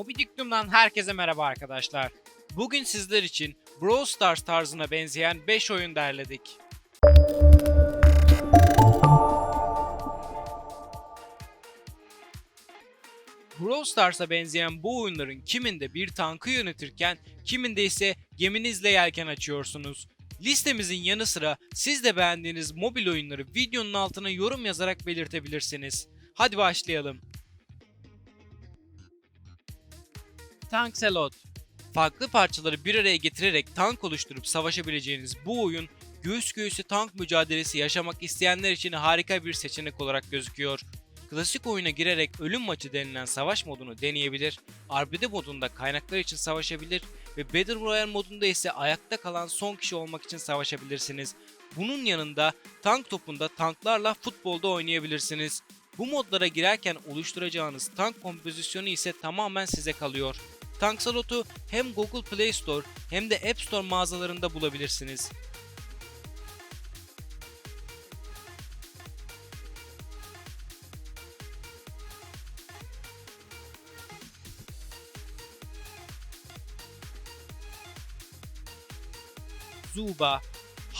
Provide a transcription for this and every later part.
Obidictum'dan herkese merhaba arkadaşlar. Bugün sizler için Brawl Stars tarzına benzeyen 5 oyun derledik. Brawl Stars'a benzeyen bu oyunların kiminde bir tankı yönetirken kiminde ise geminizle yelken açıyorsunuz. Listemizin yanı sıra siz de beğendiğiniz mobil oyunları videonun altına yorum yazarak belirtebilirsiniz. Hadi başlayalım. Tankselot Farklı parçaları bir araya getirerek tank oluşturup savaşabileceğiniz bu oyun göğüs göğüse tank mücadelesi yaşamak isteyenler için harika bir seçenek olarak gözüküyor. Klasik oyuna girerek ölüm maçı denilen savaş modunu deneyebilir, arbede modunda kaynaklar için savaşabilir ve Battle Royale modunda ise ayakta kalan son kişi olmak için savaşabilirsiniz. Bunun yanında tank topunda tanklarla futbolda oynayabilirsiniz. Bu modlara girerken oluşturacağınız tank kompozisyonu ise tamamen size kalıyor. Tank slotu hem Google Play Store hem de App Store mağazalarında bulabilirsiniz. Zuba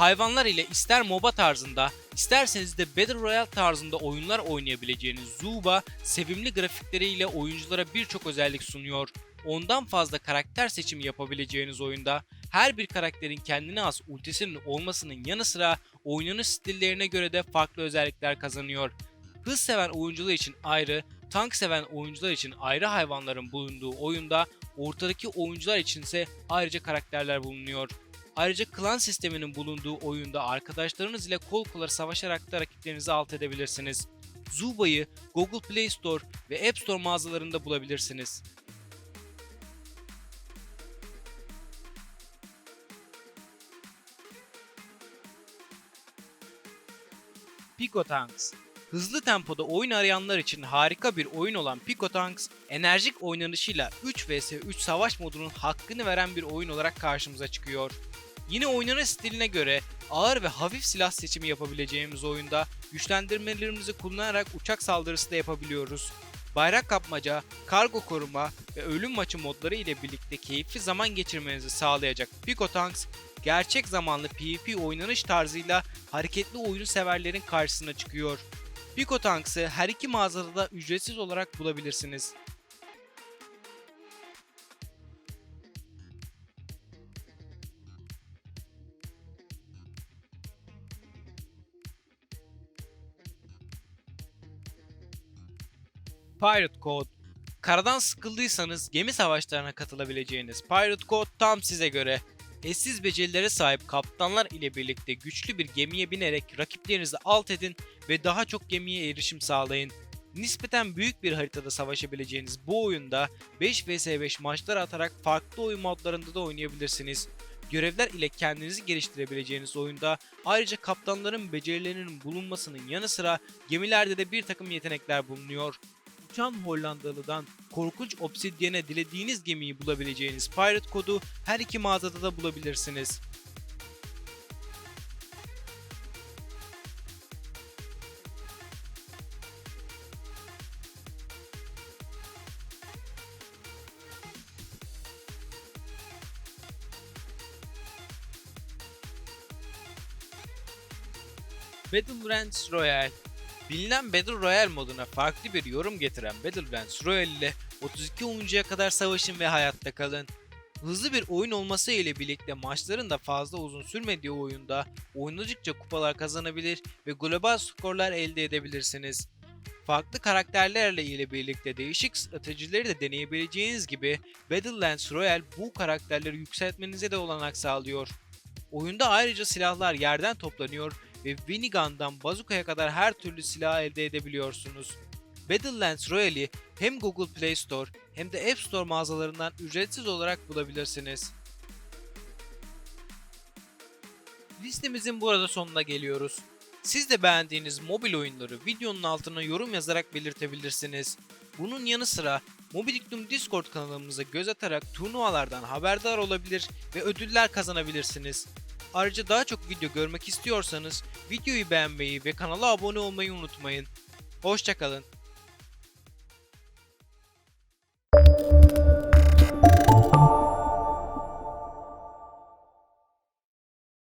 Hayvanlar ile ister MOBA tarzında, isterseniz de Battle Royale tarzında oyunlar oynayabileceğiniz Zuba, sevimli grafikleriyle oyunculara birçok özellik sunuyor. Ondan fazla karakter seçimi yapabileceğiniz oyunda her bir karakterin kendine has ultisinin olmasının yanı sıra oynanış stillerine göre de farklı özellikler kazanıyor. Hız seven oyuncular için ayrı, tank seven oyuncular için ayrı hayvanların bulunduğu oyunda ortadaki oyuncular için ise ayrıca karakterler bulunuyor. Ayrıca klan sisteminin bulunduğu oyunda arkadaşlarınız ile kol kola savaşarak da rakiplerinizi alt edebilirsiniz. Zuba'yı Google Play Store ve App Store mağazalarında bulabilirsiniz. Pico Tanks Hızlı tempoda oyun arayanlar için harika bir oyun olan Pico Tanks, enerjik oynanışıyla 3 vs 3 savaş modunun hakkını veren bir oyun olarak karşımıza çıkıyor. Yine oynanış stiline göre ağır ve hafif silah seçimi yapabileceğimiz oyunda güçlendirmelerimizi kullanarak uçak saldırısı da yapabiliyoruz. Bayrak kapmaca, kargo koruma ve ölüm maçı modları ile birlikte keyifli zaman geçirmenizi sağlayacak Pico Tanks, gerçek zamanlı PvP oynanış tarzıyla hareketli oyunu severlerin karşısına çıkıyor. Pico Tanks'ı her iki mağazada da ücretsiz olarak bulabilirsiniz. Pirate Code Karadan sıkıldıysanız gemi savaşlarına katılabileceğiniz Pirate Code tam size göre. Eşsiz becerilere sahip kaptanlar ile birlikte güçlü bir gemiye binerek rakiplerinizi alt edin ve daha çok gemiye erişim sağlayın. Nispeten büyük bir haritada savaşabileceğiniz bu oyunda 5 vs 5 maçlar atarak farklı oyun modlarında da oynayabilirsiniz. Görevler ile kendinizi geliştirebileceğiniz oyunda ayrıca kaptanların becerilerinin bulunmasının yanı sıra gemilerde de bir takım yetenekler bulunuyor uçan Hollandalı'dan korkunç obsidyene dilediğiniz gemiyi bulabileceğiniz Pirate kodu her iki mağazada da bulabilirsiniz. Battlegrounds Royale Bilinen Battle Royale moduna farklı bir yorum getiren Battlegrounds Royale ile 32 oyuncuya kadar savaşın ve hayatta kalın. Hızlı bir oyun olması ile birlikte maçların da fazla uzun sürmediği oyunda oynadıkça kupalar kazanabilir ve global skorlar elde edebilirsiniz. Farklı karakterlerle ile birlikte değişik stratejileri de deneyebileceğiniz gibi Battlelands Royale bu karakterleri yükseltmenize de olanak sağlıyor. Oyunda ayrıca silahlar yerden toplanıyor ve Minigun'dan bazukaya kadar her türlü silah elde edebiliyorsunuz. Battlelands Royale'i hem Google Play Store hem de App Store mağazalarından ücretsiz olarak bulabilirsiniz. Listemizin burada sonuna geliyoruz. Siz de beğendiğiniz mobil oyunları videonun altına yorum yazarak belirtebilirsiniz. Bunun yanı sıra Mobilictum Discord kanalımıza göz atarak turnuvalardan haberdar olabilir ve ödüller kazanabilirsiniz. Ayrıca daha çok video görmek istiyorsanız videoyu beğenmeyi ve kanala abone olmayı unutmayın. Hoşçakalın.